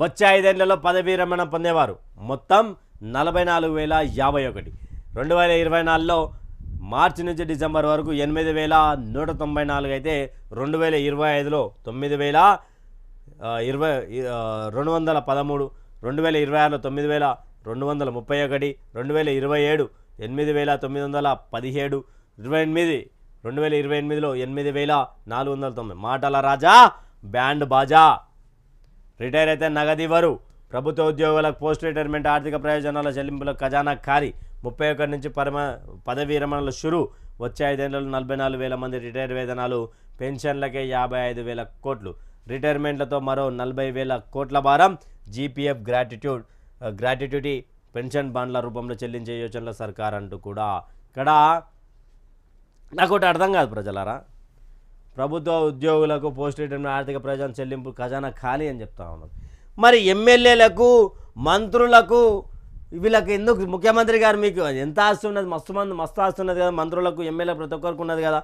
వచ్చే ఐదేళ్ళలో పదవీ విరమణ పొందేవారు. మొత్తం నలభై నాలుగు వేల యాభై ఒకటి. రెండు వేల ఇరవై నాలుగులో మార్చి నుంచి డిసెంబర్ వరకు ఎనిమిది వేల నూట తొంభై నాలుగు అయితే రెండు వేల ఇరవై ఐదులో తొమ్మిది వేల ఇరవై రెండు వందల పదమూడు రెండు వేల ఇరవై ఆరులో తొమ్మిది వేల రెండు వందల ముప్పై ఒకటి రెండు వేల ఇరవై ఏడు ఎనిమిది వేల తొమ్మిది వందల పదిహేడు ఇరవై ఎనిమిది రెండు వేల ఇరవై ఎనిమిదిలో ఎనిమిది వేల నాలుగు వందల తొమ్మిది మాటల రాజా బ్యాండ్ బాజా. రిటైర్ అయితే నగదు ఇవ్వరు. ప్రభుత్వ ఉద్యోగులకు పోస్ట్ రిటైర్మెంట్ ఆర్థిక ప్రయోజనాల చెల్లింపుల ఖజానా ఖాళీ. ముప్పై ఒకటి నుంచి పరమ పదవీ విరమణలు షురు. వచ్చే ఐదేళ్ళలో నలభై నాలుగు వేల మంది రిటైర్ వేతనాలు పెన్షన్లకే యాభై ఐదు వేల కోట్లు. రిటైర్మెంట్లతో మరో నలభై వేల కోట్ల భారం. జీపీఎఫ్ గ్రాటిట్యూడ్ గ్రాటిట్యూటీ పెన్షన్ బాండ్ల రూపంలో చెల్లించే యోచనలో సర్కార్ అంటూ కూడా. ఇక్కడ నాకు ఒకటి అర్థం కాదు ప్రజలారా. ప్రభుత్వ ఉద్యోగులకు పోస్ట్ రిటైర్మెంట్ ఆర్థిక ప్రయోజనం చెల్లింపు ఖజానా ఖాళీ అని చెప్తా ఉన్నారు మరి ఎమ్మెల్యేలకు మంత్రులకు వీళ్ళకి ఎందుకు ముఖ్యమంత్రి గారు మీకు ఎంత ఆస్తి ఉన్నది? మస్తు మంది మస్తు ఆస్తి ఉన్నది కదా మంత్రులకు ఎమ్మెల్యే ప్రతి ఒక్కరికి ఉన్నది కదా.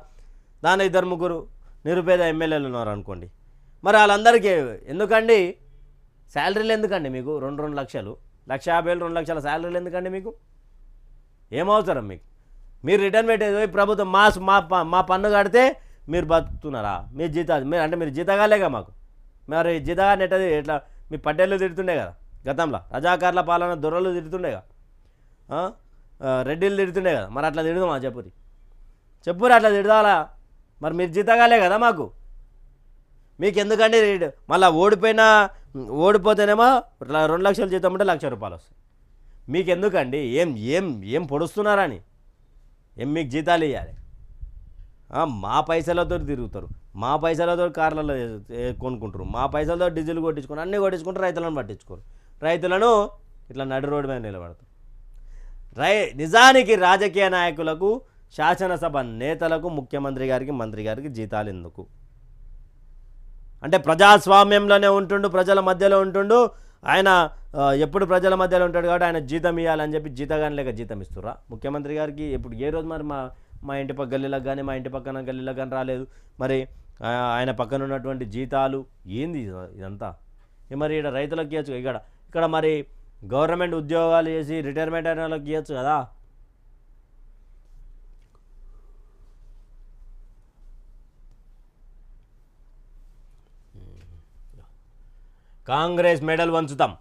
దాని ఇద్దరు ముగ్గురు నిరుపేద ఎమ్మెల్యేలు ఉన్నారు అనుకోండి. మరి వాళ్ళందరికీ ఎందుకండి? శాలరీలు ఎందుకండి మీకు? రెండు రెండు లక్షలు. లక్ష యాభై వేలు రెండు లక్షల శాలరీలు ఎందుకండి మీకు? ఏమవసరం మీకు? మీరు రిటర్న్ పెట్టేది పోయి ప్రభుత్వం మా మా ప- మా పన్ను కడితే మీరు బతుకుతున్నారా? మీరు జీతాలు మీరు అంటే మీరు జీతగాలేగా మాకు. మరి జీతగా నెట్టది ఎట్లా మీ పట్టేళ్ళు తిడుతుండే కదా గతంలో. రజాకార్ల పాలన దొరలు తిడుతుండేగా కదా. రెడ్డిలు తిడుతుండే కదా. మరి అట్లా తిడుదామా చెప్పురి? చెప్పురి అట్లా తిడదాలా మరి మీరు జీతగాలే కదా మాకు. మీకు ఎందుకండి మళ్ళీ ఓడిపోయినా ఓడిపోతేనేమో ఇట్లా రెండు లక్షలు జీతం ఉంటే లక్ష రూపాయలు వస్తాయి. మీకు ఎందుకండి ఏం ఏం ఏం పొడుస్తున్నారని? ఏం మీకు జీతాలు ఇవ్వాలి మా పైసలతో తిరుగుతారు. మా పైసలతో కార్లలో కొనుక్కుంటారు. మా పైసలతో డీజిల్ కొట్టించుకుని అన్నీ కొట్టించుకుంటారు రైతులను పట్టించుకోరు. రైతులను ఇట్లా నడి రోడ్డు మీద నిలబడతారు. రై నిజానికి రాజకీయ నాయకులకు శాసనసభ నేతలకు ముఖ్యమంత్రి గారికి మంత్రి గారికి జీతాలు ఎందుకు? అంటే ప్రజాస్వామ్యంలోనే ఉంటుండు ప్రజల మధ్యలో ఉంటుండు. ఆయన ఎప్పుడు ప్రజల మధ్యలో ఉంటాడు కాబట్టి ఆయన జీతం ఇవ్వాలని చెప్పి జీతగాని లేక జీతం ఇస్తుర్రా? ముఖ్యమంత్రి గారికి ఇప్పుడు ఏ రోజు మరి మా మా ఇంటి పక్క గల్లీలకు కానీ మా ఇంటి పక్కన గల్లీలకు కానీ రాలేదు. మరి ఆయన పక్కన ఉన్నటువంటి జీతాలు ఏంది ఇదంతా? మరి ఇక్కడ రైతులకు ఇవ్వచ్చు ఇక్కడ ఇక్కడ మరి గవర్నమెంట్ ఉద్యోగాలు చేసి రిటైర్మెంట్ అయిన వాళ్ళకి ఇవ్వచ్చు కదా? కాంగ్రెస్ మెడల్ వంచుతాం.